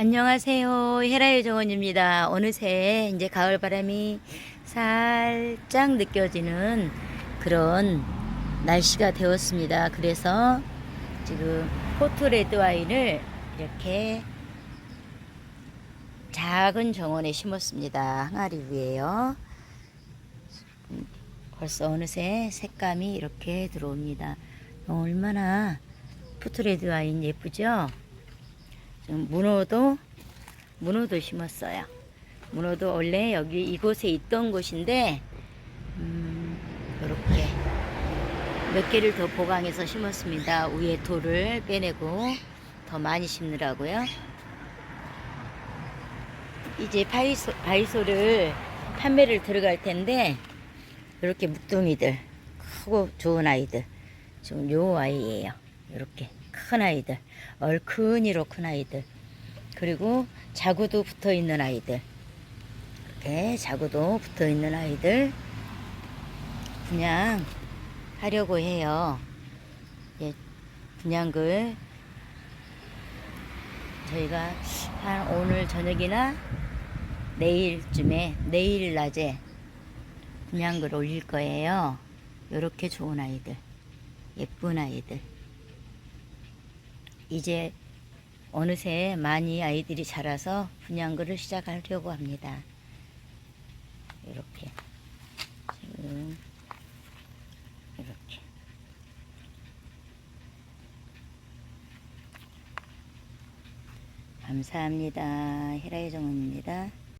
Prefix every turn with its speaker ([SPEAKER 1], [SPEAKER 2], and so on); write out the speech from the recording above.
[SPEAKER 1] 안녕하세요. 헤라의 정원입니다. 어느새 이제 가을 바람이 살짝 느껴지는 그런 날씨가 되었습니다. 그래서 지금 포트 레드 와인을 이렇게 작은 정원에 심었습니다. 항아리 위에요. 음, 벌써 어느새 색감이 이렇게 들어옵니다. 얼마나 포트레드 와인 예쁘죠? 문어도 문어도 심었어요. 문어도 원래 여기 이곳에 있던 곳인데 음, 이렇게 몇 개를 더 보강해서 심었습니다. 위에 돌을 빼내고 더 많이 심느라고요. 이제 바이소, 바이소를 판매를 들어갈 텐데 이렇게 묵둥이들 크고 좋은 아이들 지금 요 아이예요. 이렇게 큰 아이들 얼큰이로 큰 아이들 그리고 자구도 붙어 있는 아이들 이렇게 자구도 붙어 있는 아이들 그냥 하려고 해요. 예, 분양글 저희가 한 오늘 저녁이나 내일쯤에 내일 낮에 분양글 올릴 거예요. 요렇게 좋은 아이들 예쁜 아이들 이제 어느새 많이 아이들이 자라서 분양글을 시작하려고 합니다. 이렇게 지금 이렇게 감사합니다. 헤라의 정원입니다.